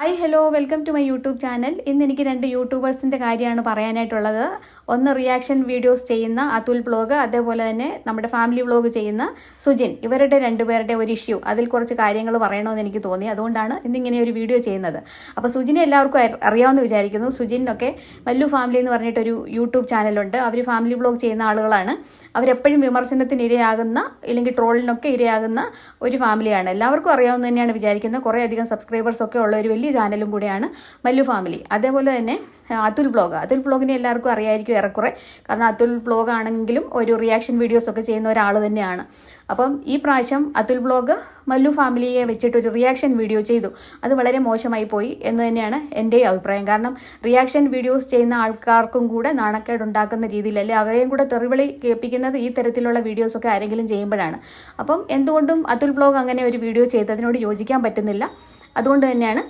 Hi hello welcome to my YouTube channel ഇന്ന് എനിക്ക് രണ്ട് യൂട്യൂബേഴ്സിന്റെ കാര്യമാണ് പറയാനായിട്ടുള്ളത്. ഒന്ന് റിയാക്ഷൻ വീഡിയോസ് ചെയ്യുന്ന അതുൽ വ്ളോഗ് അതേപോലെ തന്നെ നമ്മുടെ ഫാമിലി വ്ളോഗ് ചെയ്യുന്ന സുജിൻ. ഇവരുടെ രണ്ടുപേരുടെ ഒരു ഇഷ്യൂ അതിൽ കുറച്ച് കാര്യങ്ങൾ പറയണമെന്ന് എനിക്ക് തോന്നി. അതുകൊണ്ടാണ് ഇന്നിങ്ങനെ ഒരു വീഡിയോ ചെയ്യുന്നത്. അപ്പോൾ സുജിനെ എല്ലാവർക്കും അറി- അറിയാമെന്ന് വിചാരിക്കുന്നു. സുജിനൊക്കെ മല്ലു ഫാമിലി എന്ന് പറഞ്ഞിട്ടൊരു യൂട്യൂബ് ചാനലുണ്ട് അവർ ഫാമിലി വ്ളോഗ് ചെയ്യുന്ന ആളുകളാണ്. അവരെപ്പോഴും വിമർശനത്തിന് ഇരയാകുന്ന ഇല്ലെങ്കിൽ ട്രോളിനൊക്കെ ഇരയാകുന്ന ഒരു ഫാമിലിയാണ് എല്ലാവർക്കും അറിയാവുന്ന തന്നെയാണ് വിചാരിക്കുന്നത്. കുറേ അധികം സബ്സ്ക്രൈബേഴ്സ് ഒക്കെ ഉള്ള ഒരു വലിയ ചാനലും കൂടെയാണ് മല്ലു ഫാമിലി അതേപോലെ തന്നെ അതുൽ വ്ളോഗ് അതുൽ വ്ളോഗിനെ എല്ലാവർക്കും അറിയായിരിക്കും ഏറെക്കുറെ. കാരണം അതുൽ വ്ളോഗ് ആണെങ്കിലും ഒരു റിയാക്ഷൻ വീഡിയോസൊക്കെ ചെയ്യുന്ന ഒരാൾ തന്നെയാണ്. അപ്പം ഈ പ്രാവശ്യം അതുൽ വ്ളോഗ് മല്ലു ഫാമിലിയെ വെച്ചിട്ട് ഒരു റിയാക്ഷൻ വീഡിയോ ചെയ്തു. അത് വളരെ മോശമായി പോയി എന്ന് തന്നെയാണ് എന്റെ അഭിപ്രായം. കാരണം റിയാക്ഷൻ വീഡിയോസ് ചെയ്യുന്ന ആൾക്കാർക്കും കൂടെ നാണക്കേട് ഉണ്ടാക്കുന്ന രീതിയിലല്ലേ അവരെയും കൂടെ തെറിവിളി കേൾപ്പിക്കുന്നത് ഈ തരത്തിലുള്ള വീഡിയോസൊക്കെ ആരെങ്കിലും ചെയ്യുമ്പോഴാണ്. അപ്പം എന്തുകൊണ്ടും അതുൽ വ്ളോഗ് അങ്ങനെ ഒരു വീഡിയോ ചെയ്തതിനോട് യോജിക്കാൻ പറ്റുന്നില്ല. അതുകൊണ്ട് തന്നെയാണ്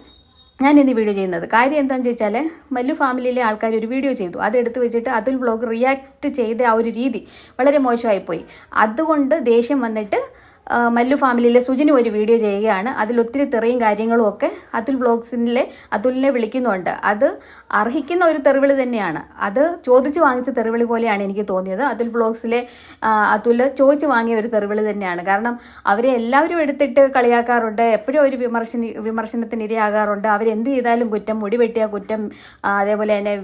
ഈ വീഡിയോ ചെയ്യുന്നത്. കാര്യം എന്താണെന്ന് ചോദിച്ചാൽ മല്ലു ഫാമിലിയിലെ ആൾക്കാർ ഒരു വീഡിയോ ചെയ്തു. അതെടുത്ത് വെച്ചിട്ട് അതുൽ വ്ളോഗ് റിയാക്ട് ചെയ്ത ആ ഒരു രീതി വളരെ മോശമായിപ്പോയി. അതുകൊണ്ട് ദേഷ്യം വന്നിട്ട് മല്ലു ഫാമിലിയിലെ സുജിന് ഒരു വീഡിയോ ചെയ്യുകയാണ്. അതിൽ ഒത്തിരി തെറിയും കാര്യങ്ങളും ഒക്കെ അതുൽ വ്ളോഗ്സിലെ അതുലിനെ വിളിക്കുന്നുണ്ട്. അത് അർഹിക്കുന്ന ഒരു തെറിവിളി തന്നെയാണ്. അത് ചോദിച്ചു വാങ്ങിച്ച തെറിവിളി പോലെയാണ് എനിക്ക് തോന്നിയത്. അതുൽ വ്ളോഗ്സിലെ ആ, അതുൽ ചോദിച്ചു വാങ്ങിയ ഒരു തെറിവിളി തന്നെയാണ്. കാരണം അവരെ എല്ലാവരും എടുത്തിട്ട് കളിയാക്കാറുണ്ട്. എപ്പോഴും ഒരു വിമർശന വിമർശനത്തിന് ഇരയാകാറുണ്ട് അവരെന്ത് ചെയ്താലും കുറ്റം മുടി വെട്ടിയ കുറ്റം അതേപോലെ തന്നെ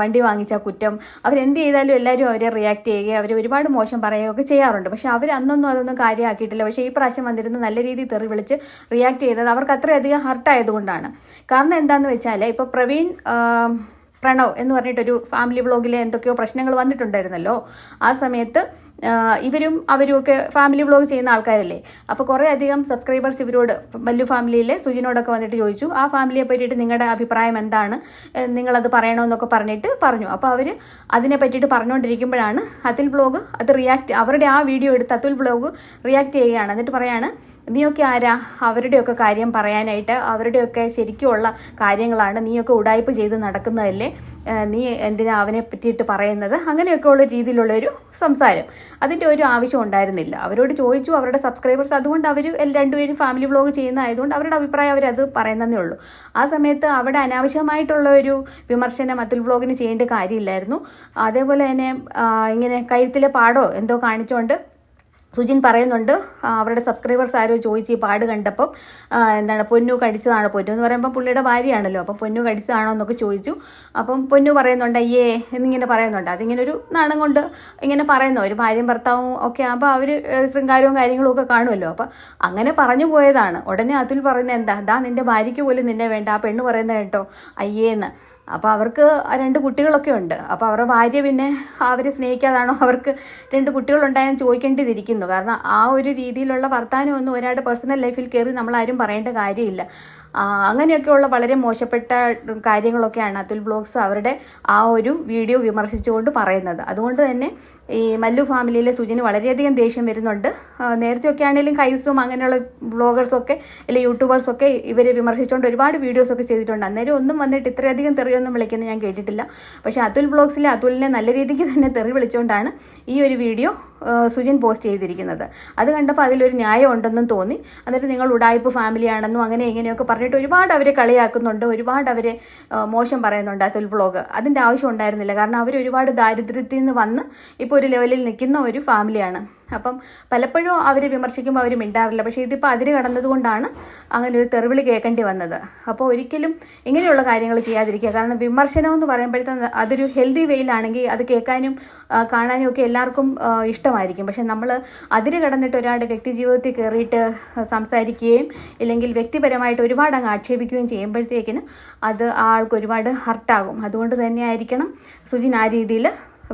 വണ്ടി വാങ്ങിച്ച കുറ്റം. അവരെന്ത് ചെയ്താലും എല്ലാവരും അവരെ റിയാക്ട് ചെയ്യുകയും അവർ ഒരുപാട് മോശം പറയുകയൊക്കെ ചെയ്യാറുണ്ട്. പക്ഷെ അവർ അന്നൊന്നും അതൊന്നും കാര്യമാക്കിയിട്ടില്ല പക്ഷേ ഈ പ്രാവശ്യം വന്നിരുന്ന് നല്ല രീതിയിൽ തെറി വിളിച്ച് റിയാക്ട് ചെയ്തത് അവർക്ക് അത്രയധികം ഹർട്ടായതുകൊണ്ടാണ് കാരണം എന്താണെന്ന് വെച്ചാൽ ഇപ്പോൾ പ്രവീൺ പ്രണവ് എന്ന് പറഞ്ഞിട്ടൊരു ഫാമിലി വ്ളോഗിലെ എന്തൊക്കെയോ പ്രശ്നങ്ങൾ വന്നിട്ടുണ്ടായിരുന്നല്ലോ. ആ സമയത്ത് ഇവരും അവരും ഒക്കെ ഫാമിലി വ്ളോഗ് ചെയ്യുന്ന ആൾക്കാരല്ലേ? അപ്പോൾ കുറേ അധികം സബ്സ്ക്രൈബേഴ്സ് ഇവരോട് മല്ലു ഫാമിലിയിലെ സുജിനോടൊക്കെ വന്നിട്ട് ചോദിച്ചു ആ ഫാമിലിയെ പറ്റിയിട്ട് നിങ്ങളുടെ അഭിപ്രായം എന്താണ്? നിങ്ങളത് പറയണമെന്നൊക്കെ പറഞ്ഞിട്ട് പറഞ്ഞു. അപ്പോൾ അവർ അതിനെ പറ്റിയിട്ട് പറഞ്ഞുകൊണ്ടിരിക്കുമ്പോഴാണ് അതുൽ വ്ളോഗ് അത് റിയാക്ട് അവരുടെ ആ വീഡിയോ എടുത്ത് അതുൽ വ്ളോഗ് റിയാക്ട് ചെയ്യുകയാണ്. എന്നിട്ട് പറയാണ് നീയൊക്കെ ആരാ? അവരുടെയൊക്കെ കാര്യം പറയാനായിട്ട് അവരുടെയൊക്കെ ശരിക്കുമുള്ള കാര്യങ്ങളാണ് നീയൊക്കെ ഉടായ്പ ചെയ്ത് നടക്കുന്നതല്ലേ? നീ എന്തിനാ അവനെ പറ്റിയിട്ട് പറയുന്നത്? അങ്ങനെയൊക്കെ ഉള്ള രീതിയിലുള്ള ഒരു സംസാരം. അതിന്റെ ഒരു ആവശ്യം ഉണ്ടായിരുന്നില്ല. അവരോട് ചോദിച്ചു അവരുടെ സബ്സ്ക്രൈബേഴ്സ് അതുകൊണ്ട് അവർ രണ്ടുപേരും ഫാമിലി വ്ളോഗ് ചെയ്യുന്ന ആയതുകൊണ്ട് അവരുടെ അഭിപ്രായം അവരത് പറയുന്നതേ ഉള്ളൂ. ആ സമയത്ത് അവിടെ അനാവശ്യമായിട്ടുള്ള ഒരു വിമർശനം അതിൽ വ്ളോഗിന് ചെയ്യേണ്ട കാര്യമില്ലായിരുന്നു. അതേപോലെ തന്നെ ഇങ്ങനെ കഴുത്തിലെ പാടോ എന്തോ കാണിച്ചുകൊണ്ട് സുജിൻ പറയുന്നുണ്ട് അവരുടെ സബ്സ്ക്രൈബേഴ്സ് ആരോ ചോദിച്ച് ഈ പാട് കണ്ടപ്പം എന്താണ് പൊന്നു കടിച്ചതാണ് പൊന്നു എന്ന് പറയുമ്പോൾ പുള്ളിയുടെ ഭാര്യയാണല്ലോ അപ്പം പൊന്നു കടിച്ചതാണോ എന്നൊക്കെ ചോദിച്ചു. അപ്പം പൊന്നു പറയുന്നുണ്ട് അയ്യേ എന്നിങ്ങനെ പറയുന്നുണ്ട്. അതിങ്ങനെ ഒരു നാണം കൊണ്ട് ഇങ്ങനെ പറയുന്നു. ഒരു ഭാര്യയും ഭർത്താവും ഒക്കെ ആകുമ്പോൾ അവർ ശൃംഗാരവും കാര്യങ്ങളും ഒക്കെ കാണുമല്ലോ. അപ്പം അങ്ങനെ പറഞ്ഞു പോയതാണ്. ഉടനെ അതിൽ പറയുന്നത് എന്താ അതാ നിന്റെ ഭാര്യയ്ക്ക് പോലും നിന്നെ വേണ്ട ആ പെണ്ണ് പറയുന്നത് കേട്ടോ അയ്യേന്ന്. അപ്പോൾ അവർക്ക് രണ്ട് കുട്ടികളൊക്കെ ഉണ്ട്. അപ്പോൾ അവരുടെ ഭാര്യ പിന്നെ അവരെ സ്നേഹിക്കാതാണോ? അവർക്ക് രണ്ട് കുട്ടികളുണ്ടായെന്ന് ചോദിക്കേണ്ടിയിരിക്കുന്നു. കാരണം ആ ഒരു രീതിയിലുള്ള വർത്തമാനമൊന്നും ഒരാളുടെ പേഴ്സണൽ ലൈഫിൽ കയറി ആരും പറയേണ്ട കാര്യമില്ല. അങ്ങനെയൊക്കെയുള്ള വളരെ മോശപ്പെട്ട കാര്യങ്ങളൊക്കെയാണ് അതുൽ ബ്ലോഗ്സ് അവരുടെ ആ ഒരു വീഡിയോ വിമർശിച്ചുകൊണ്ട് പറയുന്നത്. അതുകൊണ്ട് തന്നെ ഈ മല്ലു ഫാമിലിയിലെ സുജിന് വളരെയധികം ദേഷ്യം വരുന്നുണ്ട്. നേരത്തെയൊക്കെ ആണെങ്കിലും കൈസും അങ്ങനെയുള്ള ബ്ലോഗേഴ്സൊക്കെ അല്ലെങ്കിൽ യൂട്യൂബേഴ്സൊക്കെ ഇവരെ വിമർശിച്ചുകൊണ്ട് ഒരുപാട് വീഡിയോസൊക്കെ ചെയ്തിട്ടുണ്ട്. അന്നേരം ഒന്നും വന്നിട്ട് ഇത്രയധികം തെറിയൊന്നും വിളിക്കുന്നത് ഞാൻ കേട്ടിട്ടില്ല. പക്ഷേ അതുൽ ബ്ലോഗ്സിൽ അതുലിനെ നല്ല രീതിക്ക് തന്നെ തെറി വിളിച്ചുകൊണ്ടാണ് ഈ ഒരു വീഡിയോ സുജിൻ പോസ്റ്റ് ചെയ്തിരിക്കുന്നത്. അത് കണ്ടപ്പോൾ അതിലൊരു ന്യായം ഉണ്ടെന്നും തോന്നി. എന്നിട്ട് നിങ്ങൾ ഉടായ്പ ഫാമിലിയാണെന്നും അങ്ങനെ ഇങ്ങനെയൊക്കെ പറഞ്ഞിട്ട് ഒരുപാട് അവരെ കളിയാക്കുന്നുണ്ട് ഒരുപാട് അവരെ മോശം പറയുന്നുണ്ട് ആ വ്ളോഗ് അതിന്റെ ആവശ്യം ഉണ്ടായിരുന്നില്ല. കാരണം അവർ ഒരുപാട് ദാരിദ്ര്യത്തിൽ നിന്ന് വന്ന് ഇപ്പോൾ ഒരു ലെവലിൽ നിൽക്കുന്ന ഒരു ഫാമിലിയാണ് അപ്പം പലപ്പോഴും അവർ വിമർശിക്കുമ്പോൾ അവർ മിണ്ടാറില്ല. പക്ഷേ ഇതിപ്പോൾ അതിര് കടന്നതുകൊണ്ടാണ് അങ്ങനെ ഒരു തെറിവിളി കേൾക്കേണ്ടി വന്നത്. അപ്പോൾ ഒരിക്കലും ഇങ്ങനെയുള്ള കാര്യങ്ങൾ ചെയ്യാതിരിക്കുക. കാരണം വിമർശനം എന്ന് പറയുമ്പോഴത്തെ അതൊരു ഹെൽത്തി വെയിലാണെങ്കിൽ അത് കേൾക്കാനും കാണാനും ഒക്കെ എല്ലാവർക്കും ഇഷ്ടമായിരിക്കും. പക്ഷേ നമ്മൾ അതിര് കടന്നിട്ട് ഒരാളുടെ വ്യക്തി ജീവിതത്തിൽ കയറിയിട്ട് സംസാരിക്കുകയും ഇല്ലെങ്കിൽ വ്യക്തിപരമായിട്ട് ഒരുപാട് അങ്ങ് ആക്ഷേപിക്കുകയും ചെയ്യുമ്പോഴത്തേക്കിന് അത് ആൾക്ക് ഒരുപാട് ഹർട്ടാകും അതുകൊണ്ട് തന്നെ ആയിരിക്കണം സുജിൻ ആ രീതിയിൽ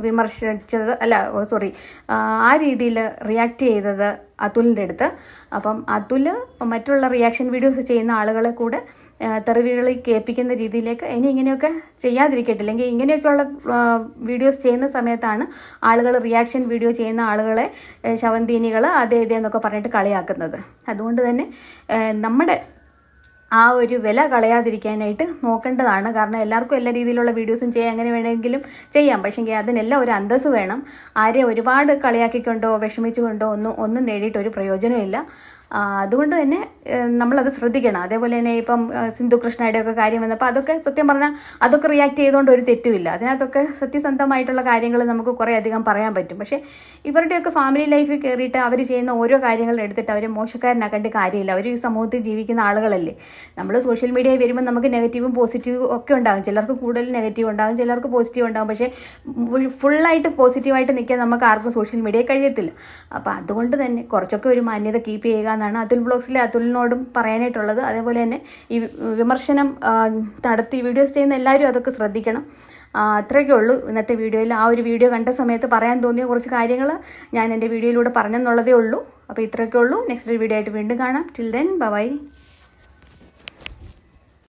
വിമർശിച്ചത് അല്ല സോറി ആ രീതിയിൽ റിയാക്ട് ചെയ്തത് അതുലിന്റെ അടുത്ത്. അപ്പം അതുൽ മറ്റുള്ള റിയാക്ഷൻ വീഡിയോസ് ചെയ്യുന്ന ആളുകളെ കൂടെ തെറിവികളിൽ തെറിവികളി കേൾപ്പിക്കുന്ന രീതിയിലേക്ക് ഇനി ഇങ്ങനെയൊക്കെ ചെയ്യാതിരിക്കട്ടെ. അല്ലെങ്കിൽ ഇങ്ങനെയൊക്കെയുള്ള വീഡിയോസ് ചെയ്യുന്ന സമയത്താണ് ആളുകൾ റിയാക്ഷൻ വീഡിയോ ചെയ്യുന്ന ആളുകളെ ശവന്തീനികൾ അതേ ഇതേ എന്നൊക്കെ പറഞ്ഞിട്ട് കളിയാക്കുന്നത്. അതുകൊണ്ട് തന്നെ നമ്മുടെ ആ ഒരു വില കളയാതിരിക്കാനായിട്ട് നോക്കേണ്ടതാണ്. കാരണം എല്ലാവർക്കും എല്ലാ രീതിയിലുള്ള വീഡിയോസും ചെയ്യാം. അങ്ങനെ വേണമെങ്കിലും ചെയ്യാം. പക്ഷേ അതിനെല്ലാം ഒരു അന്തസ് വേണം. ആരെ ഒരുപാട് കളിയാക്കിക്കൊണ്ടോ വിഷമിച്ചുകൊണ്ടോ ഒന്നും ഒന്നും നേടിയിട്ട് ഒരു പ്രയോജനമില്ല അതുകൊണ്ട് തന്നെ നമ്മളത് ശ്രദ്ധിക്കണം. അതേപോലെ തന്നെ ഇപ്പം സിന്ധു കൃഷ്ണയുടെ ഒക്കെ കാര്യം വന്നപ്പോൾ അതൊക്കെ സത്യം പറഞ്ഞാൽ അതൊക്കെ റിയാക്ട് ചെയ്തുകൊണ്ട് ഒരു തെറ്റുമില്ല അതിനകത്തൊക്കെ സത്യസന്ധമായിട്ടുള്ള കാര്യങ്ങൾ നമുക്ക് കുറേ അധികം പറയാൻ പറ്റും. പക്ഷേ ഇവരുടെയൊക്കെ ഫാമിലി ലൈഫിൽ കയറിയിട്ട് അവർ ചെയ്യുന്ന ഓരോ കാര്യങ്ങളും എടുത്തിട്ട് അവരെ മോശക്കാരനാക്കേണ്ട കാര്യമില്ല. അവർ ഈ സമൂഹത്തിൽ ജീവിക്കുന്ന ആളുകളല്ലേ. നമ്മൾ സോഷ്യൽ മീഡിയയിൽ വരുമ്പോൾ നമുക്ക് നെഗറ്റീവും പോസിറ്റീവും ഒക്കെ ഉണ്ടാകും. ചിലർക്ക് കൂടുതൽ നെഗറ്റീവ് ഉണ്ടാകും ചിലർക്ക് പോസിറ്റീവ് ഉണ്ടാകും. പക്ഷേ ഫുള്ളായിട്ട് പോസിറ്റീവായിട്ട് നിൽക്കാൻ നമുക്ക് ആർക്കും സോഷ്യൽ മീഡിയയിൽ കഴിയത്തില്ല. അപ്പോൾ അതുകൊണ്ട് തന്നെ കുറച്ചൊക്കെ ഒരു മാന്യത കീപ്പ് ചെയ്യുക എന്നാണ് അതുൽ ബ്ലോഗ്സിലെ അതുലിനോടും പറയാനായിട്ടുള്ളത്. അതേപോലെ തന്നെ ഈ വിമർശനം നടത്തി വീഡിയോസ് ചെയ്യുന്ന എല്ലാവരും അതൊക്കെ ശ്രദ്ധിക്കണം. അത്രയൊക്കെ ഉള്ളൂ ഇന്നത്തെ വീഡിയോയിൽ. ആ ഒരു വീഡിയോ കണ്ട സമയത്ത് പറയാൻ തോന്നിയ കുറച്ച് കാര്യങ്ങൾ ഞാൻ എന്റെ വീഡിയോയിലൂടെ പറഞ്ഞെന്നുള്ളതേ ഉള്ളൂ. അപ്പോൾ ഇത്രയൊക്കെ ഉള്ളൂ. നെക്സ്റ്റ് ഒരു വീഡിയോ ആയിട്ട് വീണ്ടും കാണാം. Till then bye